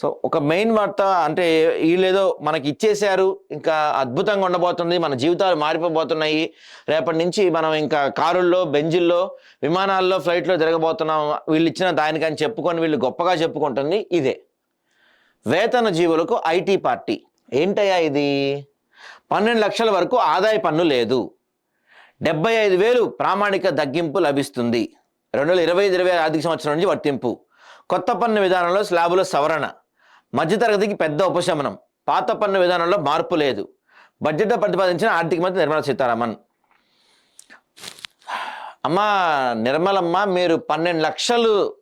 So ఒక main వార్త అంటే వీళ్ళేదో మనకి ఇచ్చేశారు ఇంకా అద్భుతంగా ఉండబోతుంది మన జీవితాలు మారిపోబోతున్నాయి. రేపటి నుంచి మనం ఇంకా కారుల్లో బెంజిల్లో విమానాల్లో ఫ్లైట్లో తిరగబోతున్నాం. వీళ్ళు ఇచ్చిన దానికని చెప్పుకొని వీళ్ళు గొప్పగా చెప్పుకుంటుంది ఇదే. వేతన జీవులకు ఐటీ పార్టీ. ఏంటయ్యా ఇది? పన్నెండు లక్షల వరకు ఆదాయ పన్ను లేదు. డెబ్బై ఐదు వేలు ప్రామాణిక తగ్గింపు లభిస్తుంది. రెండు వేల ఇరవై ఐదు ఇరవై ఆర్థిక సంవత్సరం నుంచి వర్తింపు. కొత్త పన్ను విధానంలో స్లాబుల సవరణ. మధ్యతరగతికి పెద్ద ఉపశమనం. పాత పన్ను విధానంలో మార్పు లేదు. బడ్జెట్లో ప్రతిపాదించిన ఆర్థిక మంత్రి నిర్మలా సీతారామన్. అమ్మా నిర్మలమ్మ మీరు పన్నెండు లక్షలు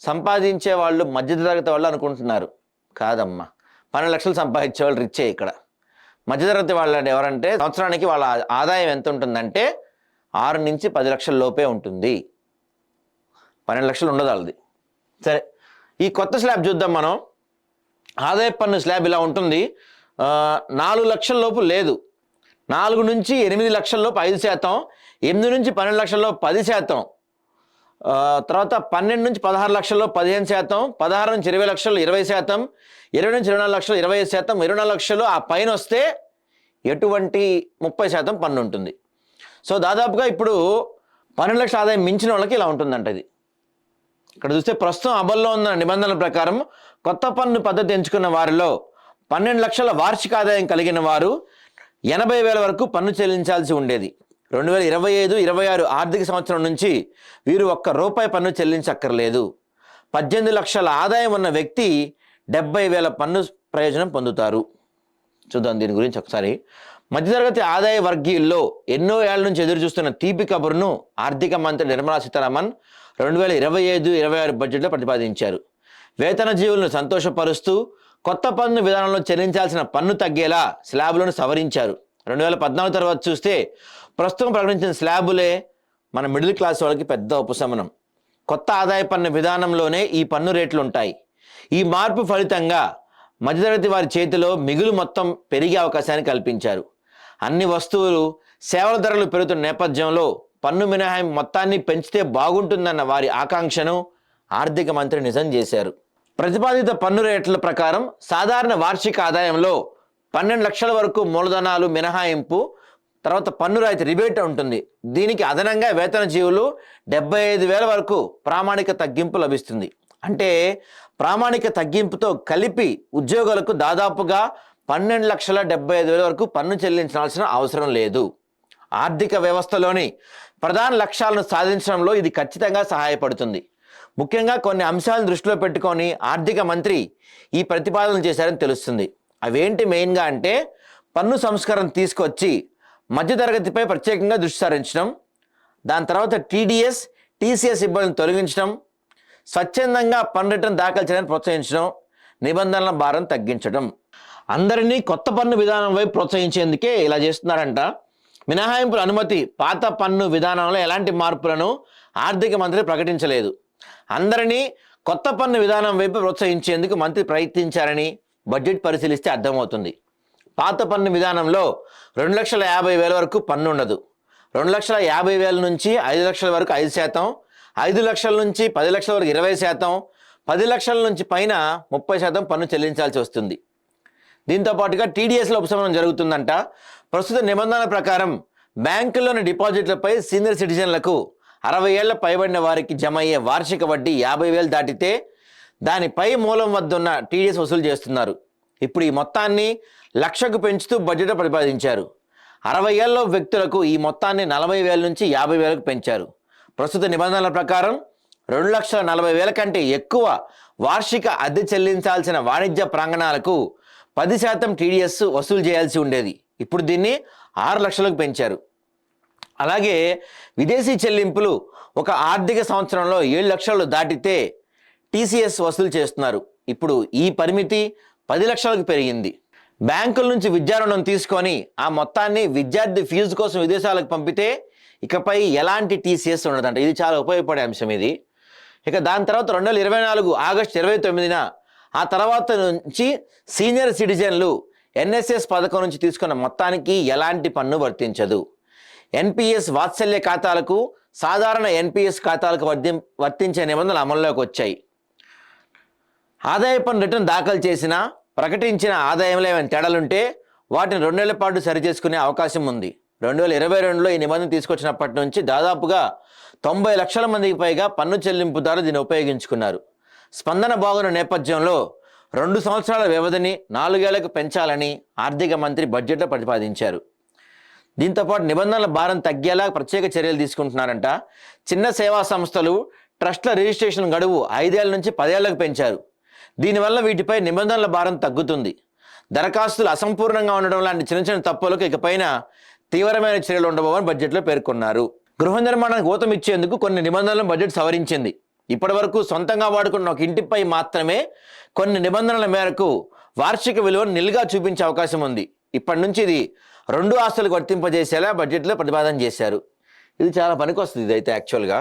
సంపాదించే వాళ్ళు మధ్యతరగతి వాళ్ళు అనుకుంటున్నారు. కాదమ్మా. పన్నెండు లక్షలు సంపాదించే వాళ్ళు రిచ్చే ఇక్కడ. మధ్యతరగతి వాళ్ళు ఎవరంటే సంవత్సరానికి వాళ్ళ ఆదాయం ఎంత ఉంటుందంటే ఆరు నుంచి పది లక్షల లోపే ఉంటుంది. పన్నెండు లక్షలు ఉండదు వాళ్ళది. సరే ఈ కొత్త స్లాబ్ చూద్దాం మనం. ఆదాయ పన్ను స్లాబ్ ఇలా ఉంటుంది. నాలుగు లక్షల లోపు లేదు. నాలుగు నుంచి ఎనిమిది లక్షల లోపు ఐదు శాతం ఎనిమిది నుంచి పన్నెండు లక్షల్లో పది శాతం. తర్వాత పన్నెండు నుంచి పదహారు లక్షల్లో పదిహేను శాతం పదహారు నుంచి ఇరవై లక్షలు ఇరవై శాతం ఇరవై నుంచి ఇరవై నాలుగు లక్షలు ఇరవై ఐదు శాతం ఇరవై నాలుగు లక్షలు ఆ పైన వస్తే ఎటువంటి ముప్పై శాతం పన్ను ఉంటుంది. సో దాదాపుగా ఇప్పుడు పన్నెండు లక్షల ఆదాయం మించిన వాళ్ళకి ఇలా ఉంటుందంట ఇది. ఇక్కడ చూస్తే ప్రస్తుతం అమల్లో ఉన్న నిబంధనల ప్రకారం కొత్త పన్ను పద్ధతి ఎంచుకున్న వారిలో పన్నెండు లక్షల వార్షిక ఆదాయం కలిగిన వారు ఎనభై వేల వరకు పన్ను చెల్లించాల్సి ఉండేది. రెండు వేల ఇరవై ఐదు ఇరవై ఆరు ఆర్థిక సంవత్సరం నుంచి వీరు ఒక్క రూపాయి పన్ను చెల్లించక్కర్లేదు. పద్దెనిమిది లక్షల ఆదాయం ఉన్న వ్యక్తి డెబ్బై వేల పన్ను ప్రయోజనం పొందుతారు. చూద్దాం దీని గురించి ఒకసారి. మధ్యతరగతి ఆదాయ వర్గీయుల్లో ఎన్నో ఏళ్ళ నుంచి ఎదురు చూస్తున్న తీపి కబురును ఆర్థిక మంత్రి నిర్మలా సీతారామన్ రెండు వేల ఇరవై ఐదు ఇరవై ఆరు బడ్జెట్లో ప్రతిపాదించారు. వేతన జీవులను సంతోషపరుస్తూ కొత్త పన్ను విధానంలో చెల్లించాల్సిన పన్ను తగ్గేలా స్లాబులను సవరించారు. రెండు వేల పద్నాలుగు తర్వాత చూస్తే ప్రస్తుతం ప్రకటించిన స్లాబులే మన మిడిల్ క్లాస్ వాళ్ళకి పెద్ద ఉపశమనం. కొత్త ఆదాయ పన్ను విధానంలోనే ఈ పన్ను రేట్లు ఉంటాయి ఈ మార్పు ఫలితంగా మధ్యతరగతి వారి చేతిలో మిగులు మొత్తం పెరిగే అవకాశాన్ని కల్పించారు. అన్ని వస్తువులు సేవల ధరలు పెరుగుతున్న నేపథ్యంలో పన్ను మినహాయింపు మొత్తాన్ని పెంచితే బాగుంటుందన్న వారి ఆకాంక్షను ఆర్థిక మంత్రి నిజం చేశారు. ప్రతిపాదిత పన్ను రేట్ల ప్రకారం సాధారణ వార్షిక ఆదాయంలో పన్నెండు లక్షల వరకు మూలధనాలు మినహాయింపు తర్వాత పన్ను రాయితీ రిబేట్ ఉంటుంది. దీనికి అదనంగా వేతన జీవులు డెబ్బై ఐదు వేల వరకు ప్రామాణిక తగ్గింపు లభిస్తుంది. అంటే ప్రామాణిక తగ్గింపుతో కలిపి ఉద్యోగులకు దాదాపుగా పన్నెండు లక్షల డెబ్బై ఐదు వేల వరకు పన్ను చెల్లించాల్సిన అవసరం లేదు. ఆర్థిక వ్యవస్థలోని ప్రధాన లక్ష్యాలను సాధించడంలో ఇది ఖచ్చితంగా సహాయపడుతుంది. ముఖ్యంగా కొన్ని అంశాలను దృష్టిలో పెట్టుకొని ఆర్థిక మంత్రి ఈ ప్రతిపాదన చేశారని తెలుస్తుంది. అవేంటి మెయిన్గా అంటే పన్ను సంస్కరణ తీసుకొచ్చి మధ్యతరగతిపై ప్రత్యేకంగా దృష్టి సారించడం దాని తర్వాత టీడీఎస్ టీసీఎస్ ఇబ్బందులను తొలగించడం స్వచ్ఛందంగా పన్ను రిటర్న్ దాఖలు చేయడానికి ప్రోత్సహించడం నిబంధనల భారం తగ్గించడం. అందరినీ కొత్త పన్ను విధానం వైపు ప్రోత్సహించేందుకే ఇలా చేస్తున్నారంట. మినహాయింపుల అనుమతి పాత పన్ను విధానంలో ఎలాంటి మార్పులను ఆర్థిక మంత్రి ప్రకటించలేదు. అందరినీ కొత్త పన్ను విధానం వైపు ప్రోత్సహించేందుకు మంత్రి ప్రయత్నించారని బడ్జెట్ పరిశీలిస్తే అర్థమవుతుంది. పాత పన్ను విధానంలో రెండు లక్షల యాభై వేల వరకు పన్ను ఉండదు. రెండు లక్షల యాభై వేల నుంచి ఐదు లక్షల వరకు ఐదు శాతం ఐదు లక్షల నుంచి పది లక్షల వరకు ఇరవై శాతం పది లక్షల నుంచి పైన ముప్పై శాతం పన్ను చెల్లించాల్సి వస్తుంది. దీంతో పాటుగా టీడీఎస్లో ఉపశమనం జరుగుతుందంట. ప్రస్తుత నిబంధనల ప్రకారం బ్యాంకుల్లోని డిపాజిట్లపై సీనియర్ సిటిజన్లకు అరవై ఏళ్ళ పైబడిన వారికి జమ అయ్యే వార్షిక వడ్డీ యాభై వేలు దాటితే దానిపై మూలం వద్ద ఉన్న టీడీఎస్ వసూలు చేస్తున్నారు. ఇప్పుడు ఈ మొత్తాన్ని లక్షకు పెంచుతూ బడ్జెట్ ప్రతిపాదించారు. అరవై ఏళ్ళ వ్యక్తులకు ఈ మొత్తాన్ని నలభై వేల నుంచి యాభై వేలకు పెంచారు. ప్రస్తుత నిబంధనల ప్రకారం రెండు లక్షల నలభై వేల కంటే ఎక్కువ వార్షిక అద్దె చెల్లించాల్సిన వాణిజ్య ప్రాంగణాలకు పది శాతం టీడీఎస్ వసూలు చేయాల్సి ఉండేది. ఇప్పుడు దీన్ని ఆరు లక్షలకు పెంచారు. అలాగే విదేశీ చెల్లింపులు ఒక ఆర్థిక సంవత్సరంలో ఏడు లక్షలు దాటితే టీసీఎస్ వసూలు చేస్తున్నారు. ఇప్పుడు ఈ పరిమితి పది లక్షలకు పెరిగింది. బ్యాంకుల నుంచి విద్యా రుణం తీసుకొని ఆ మొత్తాన్ని విద్యార్థి ఫీజు కోసం విదేశాలకు పంపితే ఇకపై ఎలాంటి టీసీఎస్ ఉండదంట. ఇది చాలా ఉపయోగపడే అంశం ఇది. ఇక దాని తర్వాత రెండు వేల ఇరవై నాలుగు ఆగస్టు ఇరవై తొమ్మిదిన ఆ తర్వాత నుంచి సీనియర్ సిటిజన్లు ఎన్ఎస్ఎస్ పథకం నుంచి తీసుకున్న మొత్తానికి ఎలాంటి పన్ను వర్తించదు. ఎన్పిఎస్ వాత్సల్య ఖాతాలకు సాధారణ ఎన్పిఎస్ ఖాతాలకు వర్తి వర్తించే నిబంధనలు అమల్లోకి వచ్చాయి. ఆదాయ పన్ను రిటర్న్ దాఖలు చేసిన ప్రకటించిన ఆదాయంలో ఏమైనా తేడాలుంటే వాటిని రెండేళ్ళ పాటు సరిచేసుకునే అవకాశం ఉంది. రెండు వేల ఇరవై రెండులో ఈ నిబంధన తీసుకొచ్చినప్పటి నుంచి దాదాపుగా తొంభై లక్షల మందికి పైగా పన్ను చెల్లింపుదారు దీన్ని ఉపయోగించుకున్నారు. స్పందన బాగున్న నేపథ్యంలో రెండు సంవత్సరాల వ్యవధిని నాలుగేళ్ళకు పెంచాలని ఆర్థిక మంత్రి బడ్జెట్లో ప్రతిపాదించారు. దీంతోపాటు నిబంధనల భారం తగ్గేలా ప్రత్యేక చర్యలు తీసుకుంటున్నారంట. చిన్న సేవా సంస్థలు ట్రస్ట్ల రిజిస్ట్రేషన్ గడువు ఐదేళ్ళ నుంచి పదేళ్ళకు పెంచారు. దీనివల్ల వీటిపై నిబంధనల భారం తగ్గుతుంది. దరఖాస్తులు అసంపూర్ణంగా ఉండడం లాంటి చిన్న చిన్న తప్పులకు ఇకపైన తీవ్రమైన చర్యలు ఉండబోవని బడ్జెట్లో పేర్కొన్నారు. గృహ నిర్మాణానికి ఊతం ఇచ్చేందుకు కొన్ని నిబంధనలను బడ్జెట్ సవరించింది. ఇప్పటి వరకు సొంతంగా వాడుకున్న ఒక ఇంటిపై మాత్రమే కొన్ని నిబంధనల మేరకు వార్షిక విలువను నిలుగా చూపించే అవకాశం ఉంది. ఇప్పటి నుంచి ఇది రెండు ఆస్తులకు వర్తింపజేసేలా బడ్జెట్లో ప్రతిపాదన చేశారు. ఇది చాలా పనికొస్తుంది ఇది అయితే యాక్చువల్గా